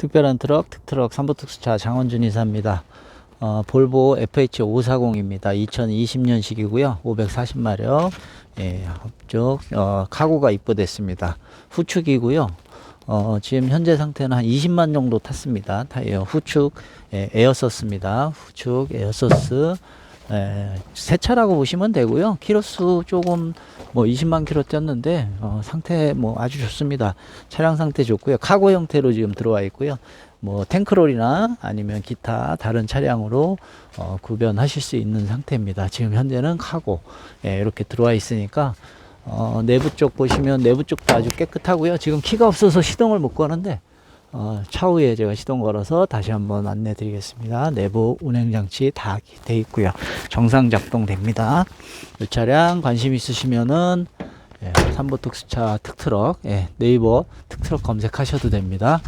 특별한 트럭, 특트럭 삼보특수차 장원준 이사입니다. 어, 볼보 FH540입니다. 2020년식이고요. 540마력. 예, 앞쪽 어, 카고가 입고됐습니다. 후축이고요. 어, 지금 현재 상태는 한 20만 정도 탔습니다. 타이어 후축 예, 에어서스입니다. 후축 에어서스 예, 새 차라고 보시면 되고요. 키로수 조금 뭐 20만 킬로 뛰었는데 어, 상태 뭐 아주 좋습니다. 차량 상태 좋고요. 카고 형태로 지금 들어와 있고요. 뭐 탱크롤이나 아니면 기타 다른 차량으로 어, 구변하실 수 있는 상태입니다. 지금 현재는 카고 예, 이렇게 들어와 있으니까 어, 내부 쪽 보시면 내부 쪽도 아주 깨끗하고요. 지금 키가 없어서 시동을 못 거는데 어, 차후에 제가 시동 걸어서 다시 한번 안내 드리겠습니다. 내부 운행 장치 다 돼 있고요. 정상 작동됩니다. 이 차량 관심 있으시면은 예, 삼보 특수차 특트럭 예, 네이버 특트럭 검색하셔도 됩니다.